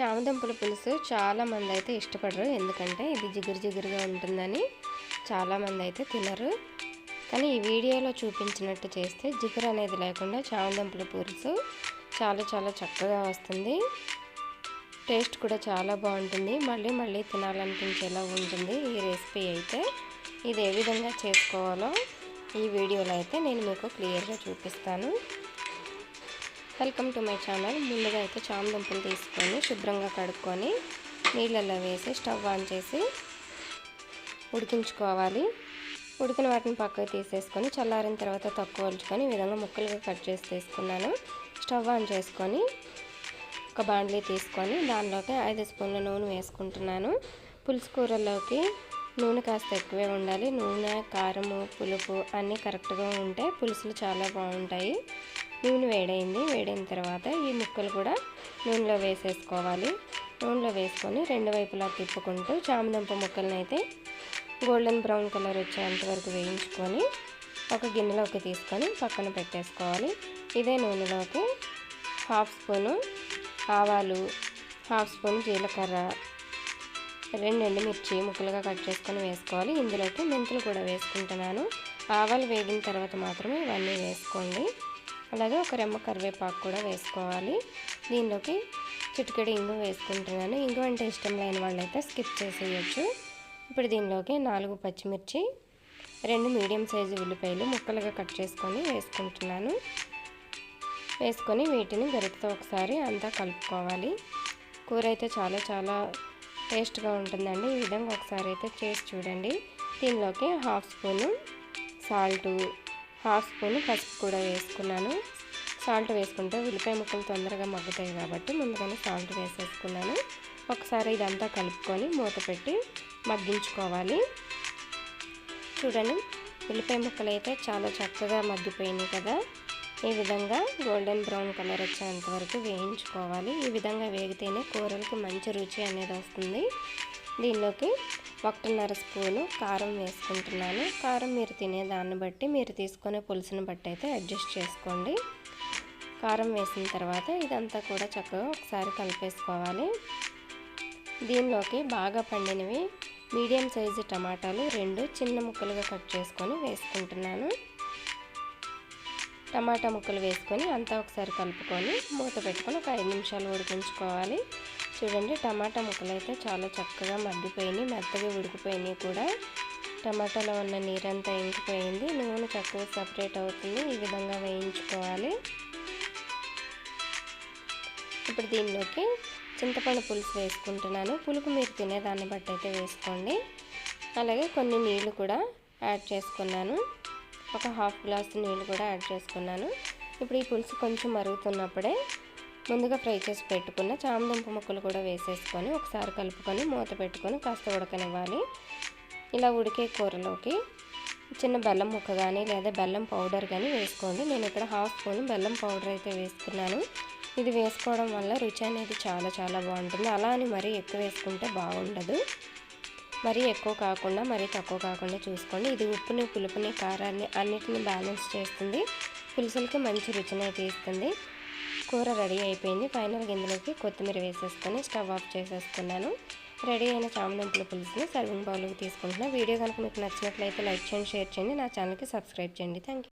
చామదుంపల పులుసు చాలామంది అయితే ఇష్టపడరు. ఎందుకంటే ఇది జిగురు జిగురుగా ఉంటుందని చాలామంది అయితే తినరు. కానీ ఈ వీడియోలో చూపించినట్టు చేస్తే జిగురు అనేది లేకుండా చామదుంపల పులుసు చాలా చాలా చక్కగా వస్తుంది. టేస్ట్ కూడా చాలా బాగుంటుంది. మళ్ళీ మళ్ళీ తినాలనిపించేలా ఉంటుంది ఈ రెసిపీ అయితే. ఇది ఏ విధంగా చేసుకోవాలో ఈ వీడియోలో అయితే నేను మీకు క్లియర్గా చూపిస్తాను. Welcome to my channel. ముందుగా అయితే చామదుంపలు తీసుకొని శుభ్రంగా కడుక్కొని నీళ్ళల్లో వేసి స్టవ్ ఆన్ చేసి ఉడికించుకోవాలి. ఉడికిన వాటిని పక్కకు తీసేసుకొని చల్లారిన తర్వాత తక్కువ వలుచుకొని ఈ విధంగా ముక్కలుగా కట్ చేసి తీసుకున్నాను. స్టవ్ ఆన్ చేసుకొని ఒక బాండ్లీ తీసుకొని దానిలోకి ఐదు స్పూన్ల నూనె వేసుకుంటున్నాను. పులుసు కూరల్లోకి నూనె కాస్త ఎక్కువే ఉండాలి. నూనె కారము పులుపు అన్నీ కరెక్ట్గా ఉంటే పులుసులు చాలా బాగుంటాయి. నూనె వేడైంది. వేడైన తర్వాత ఈ ముక్కలు కూడా నూనెలో వేసేసుకోవాలి. నూనెలో వేసుకొని రెండు వైపులా తిప్పుకుంటూ చామదుంప ముక్కలను అయితే గోల్డెన్ బ్రౌన్ కలర్ వచ్చేంత వరకు వేయించుకొని ఒక గిన్నెలోకి తీసుకొని పక్కన పెట్టేసుకోవాలి. ఇదే నూనెలోకి హాఫ్ స్పూను ఆవాలు హాఫ్ స్పూన్ జీలకర్ర రెండు ఎండుమిర్చి ముక్కలుగా కట్ చేసుకొని వేసుకోవాలి. ఇందులోకి మెంతులు కూడా వేసుకుంటున్నాను. ఆవాలు వేగిన తర్వాత మాత్రమే ఇవన్నీ వేసుకోండి. అలాగే ఒక రెమ్మ కరివేపాకు కూడా వేసుకోవాలి. దీనిలోకి చిటికెడు ఇంగు వేసుకుంటున్నాను. ఇంగు అంటే ఇష్టం లేని వాళ్ళైతే స్కిప్ చేసేయచ్చు. ఇప్పుడు దీనిలోకి నాలుగు పచ్చిమిర్చి రెండు మీడియం సైజు ఉల్లిపాయలు ముక్కలుగా కట్ చేసుకొని వేసుకుంటున్నాను. వేసుకొని వీటిని గరిటతో ఒకసారి అంతా కలుపుకోవాలి. కూర అయితే చాలా చాలా టేస్ట్గా ఉంటుందండి. ఈ విధంగా ఒకసారి అయితే చేసి చూడండి. దీనిలోకి half spoon salt half spoon పసుపు కూడా వేసుకున్నాను. సాల్ట్ వేసుకుంటే ఉల్లిపాయ ముక్కలు తొందరగా మగ్గుతాయి కాబట్టి ముందుగానే సాల్ట్ వేసేసుకున్నాను. ఒకసారి ఇదంతా కలుపుకొని మూత పెట్టి మగ్గించుకోవాలి. చూడండి ఉల్లిపాయ ముక్కలు అయితే చాలా చక్కగా మగ్గిపోయినాయి కదా. ఈ విధంగా గోల్డెన్ బ్రౌన్ కలర్ వచ్చేంత వరకు వేయించుకోవాలి. ఈ విధంగా వేగితేనే కూరలకి మంచి రుచి అనేది వస్తుంది. దీనిలోకి ఒకటిన్నర స్పూను కారం వేసుకుంటున్నాను. కారం మీరు తినే దాన్ని బట్టి మీరు తీసుకునే పులుసుని బట్టి అయితే అడ్జస్ట్ చేసుకోండి. కారం వేసిన తర్వాత ఇదంతా కూడా చక్కగా ఒకసారి కలిపేసుకోవాలి. దీనిలోకి బాగా పండినవి మీడియం సైజు టమాటాలు రెండు చిన్న ముక్కలుగా కట్ చేసుకొని వేసుకుంటున్నాను. టమాటా ముక్కలు వేసుకొని అంతా ఒకసారి కలుపుకొని మూత పెట్టుకొని ఒక ఐదు నిమిషాలు ఉడికించుకోవాలి. చూడండి టమాటా ముక్కలు అయితే చాలా చక్కగా మగ్గిపోయినాయి మెత్తగా ఉడికిపోయినాయి కూడా. టమాటాలో ఉన్న నీరంతా ఇంకిపోయింది నూనె చక్కగా సపరేట్ అవుతుంది ఈ విధంగా వేయించుకోవాలి. ఇప్పుడు దీనిలోకి చింతపండు పులుసు వేసుకుంటున్నాను. పులుపు మీరు తినేదాన్ని బట్టి అయితే వేసుకోండి. అలాగే కొన్ని నీళ్ళు కూడా యాడ్ చేసుకున్నాను. ఒక హాఫ్ గ్లాస్ నీళ్ళు కూడా యాడ్ చేసుకున్నాను. ఇప్పుడు ఈ పులుసు కొంచెం మరుగుతున్నప్పుడే ముందుగా ఫ్రై చేసి పెట్టుకున్న చామదుంప ముక్కలు కూడా వేసేసుకొని ఒకసారి కలుపుకొని మూత పెట్టుకొని కాస్త ఉడకనివ్వాలి. ఇలా ఉడికే కూరలోకి చిన్న బెల్లం ముక్క కానీ లేదా బెల్లం పౌడర్ కానీ వేసుకోండి. నేను ఇక్కడ హాఫ్ స్పూన్ బెల్లం పౌడర్ అయితే వేసుకున్నాను. ఇది వేసుకోవడం వల్ల రుచి అనేది చాలా చాలా బాగుంటుంది. అలా అని మరీ ఎక్కువ వేసుకుంటే బాగుండదు. మరీ ఎక్కువ కాకుండా మరీ తక్కువ కాకుండా చూసుకోండి. ఇది ఉప్పుని పులుపుని కారాన్ని అన్నిటిని బ్యాలెన్స్ చేస్తుంది. పులుసులకి మంచి రుచిని అయితే ఇస్తుంది. కూర రెడీ అయిపోయింది. ఫైనల్ గిన్నెలోకి కొత్తిమీర వేసేసుకొని స్టవ్ ఆఫ్ చేసేసుకున్నాను. రెడీ అయిన చామదుంపల పులుసుని సర్వింగ్ బౌల్కి తీసుకుంటున్నాను వీడియో కనుక మీకు నచ్చినట్లయితే లైక్ చేయండి షేర్ చేయండి. నా ఛానల్కి సబ్స్క్రైబ్ చేయండి. థ్యాంక్